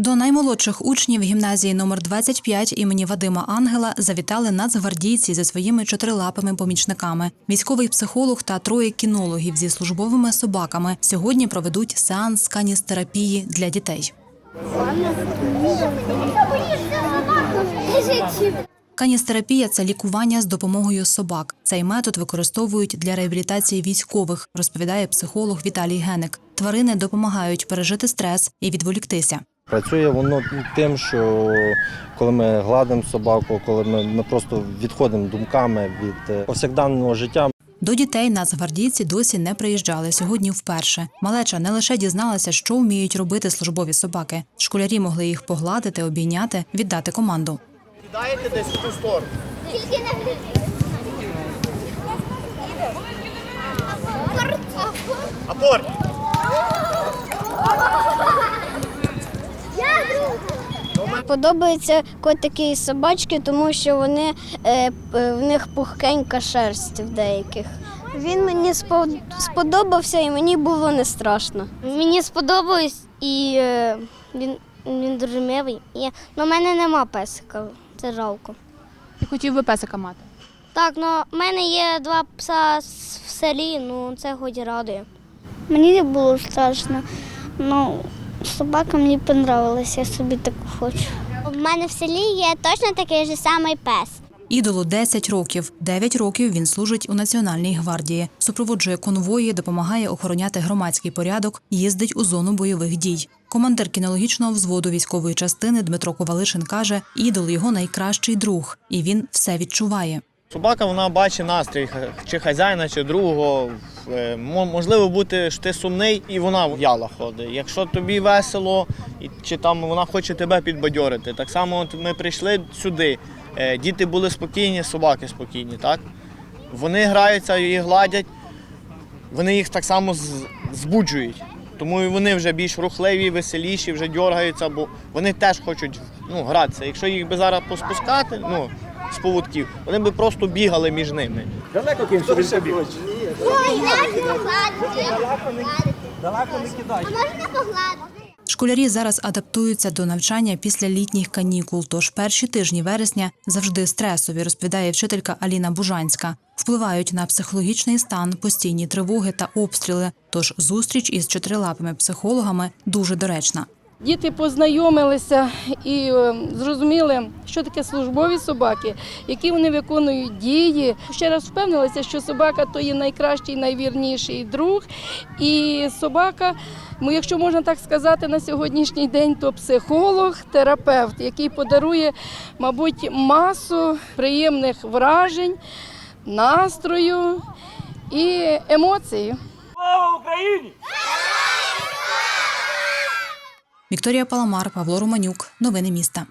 До наймолодших учнів гімназії номер 25 імені Вадима Ангела завітали нацгвардійці зі своїми чотирилапими помічниками. Військовий психолог та троє кінологів зі службовими собаками сьогодні проведуть сеанс каністерапії для дітей. Каністерапія це лікування з допомогою собак. Цей метод використовують для реабілітації військових, розповідає психолог Віталій Геник. Тварини допомагають пережити стрес і відволіктися. Працює воно тим, що коли ми гладимо собаку, коли ми, ми просто відходимо думками від е, повсякденного життя. До дітей нацгвардійці досі не приїжджали сьогодні вперше. Малеча не лише дізналася, що вміють робити службові собаки. Школярі могли їх погладити, обійняти, віддати команду. Кидаєте десь в ту сторону. Апорт. Подобаються котики і собачки, тому що вони е, в них пухкенька шерсть в деяких. Він мені сподобався і мені було не страшно. Мені сподобалось і е, він, він дуже милий. І, ну, в мене нема песика, це жалко. Ти хотів би песика мати? Так, ну в мене є два пса в селі, ну це хоч радує. Мені не було страшно. Ну, собака мені понравилася, я собі таку хочу. У мене в селі є точно такий же самий пес. Ідолу 10 років. 9 років він служить у Національній гвардії, супроводжує конвої, допомагає охороняти громадський порядок, їздить у зону бойових дій. Командир кінологічного взводу військової частини Дмитро Ковалишин каже, ідол його найкращий друг, і він все відчуває. Собака вона бачить настрій чи хазяїна, чи другого. Е, Можливо бути, що ти сумний, і вона в'яла ходить. Якщо тобі весело, чи там вона хоче тебе підбадьорити. Так само от ми прийшли сюди. е, Діти були спокійні, собаки спокійні, так? Вони граються і гладять, вони їх так само збуджують. Тому і вони вже більш рухливі, веселіші, вже дергаються, бо вони теж хочуть ну, гратися. Якщо їх би зараз поспускати, ну, з поводків, вони би просто бігали між ними. Школярі зараз адаптуються до навчання після літніх канікул. Тож перші тижні вересня завжди стресові, розповідає вчителька Аліна Бужанська. Впливають на психологічний стан, постійні тривоги та обстріли. Тож зустріч із чотирилапими психологами дуже доречна. Діти познайомилися і е, зрозуміли, що таке службові собаки, які вони виконують дії. Ще раз впевнилися, що собака то є найкращий, найвірніший друг. І собака, ну, якщо можна так сказати, на сьогоднішній день, то психолог, терапевт, який подарує, мабуть, масу приємних вражень, настрою і емоцій. Вікторія Паламар, Павло Романюк. Новини міста.